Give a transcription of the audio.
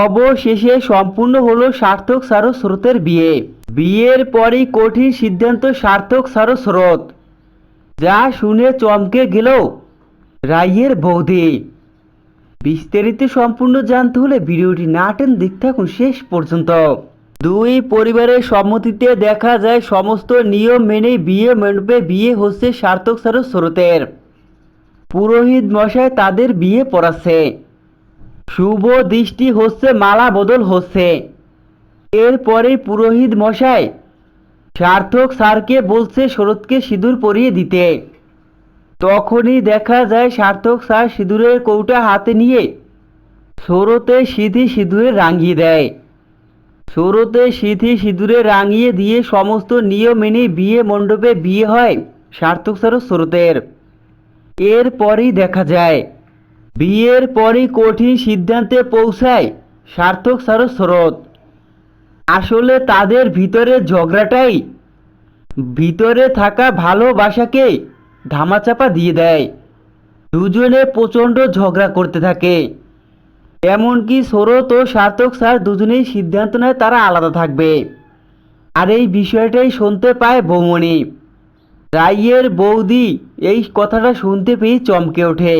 অবশেষে সম্পূর্ণ হলো সার্থক সারো স্রোতের বিয়ে। বিয়ের পরই কঠিন সিদ্ধান্ত সার্থক সারো স্রোত যা শুনে চমকে গেল রাইয়ের বৌদি। বিস্তারিত সম্পূর্ণ জানতে হলে ভিডিওটি না টেন দেখতে থাকুন শেষ পর্যন্ত। দুই পরিবারের সম্মতিতে দেখা যায়, সমস্ত নিয়ম মেনে বিয়ে মণ্ডপে বিয়ে হচ্ছে সার্থক সারো স্রোতের পুরোহিত মশাই তাদের বিয়ে পড়াচ্ছে। শুভ দৃষ্টি হচ্ছে, মালা বদল হচ্ছে। এরপরে পুরোহিত মশাই, সার্থক স্যারকে বলছে শরৎকে সিঁদুর পরিয়ে দিতে। তখনই দেখা যায় সার্থক স্যার সিঁদুরের কৌটা হাতে নিয়ে সরতে সিধি সিঁদুরে রাঙিয়ে দেয়। সরতে সিধি সিঁদুরে রাঙিয়ে দিয়ে সমস্ত নিয়ম মেনে বিয়ে মণ্ডপে বিয়ে হয় সার্থক স্যার ও স্রোতের এরপরই দেখা যায় বিয়ের পরই কঠিন সিদ্ধান্তে পৌঁছায় সার্থক স্রোত আসলে তাদের ভিতরে ঝগড়াটাই, ভিতরে থাকা ভালোবাসাকে ধামাচাপা দিয়ে দেয়। দুজনে প্রচণ্ড ঝগড়া করতে থাকে। এমনকি স্রোত ও সার্থক স্যার দুজনেই সিদ্ধান্ত নেয় তারা আলাদা থাকবে। আর এই বিষয়টাই শুনতে পায় বৌমণি। রাইয়ের বৌদি এই কথাটা শুনতে পেয়ে চমকে ওঠে।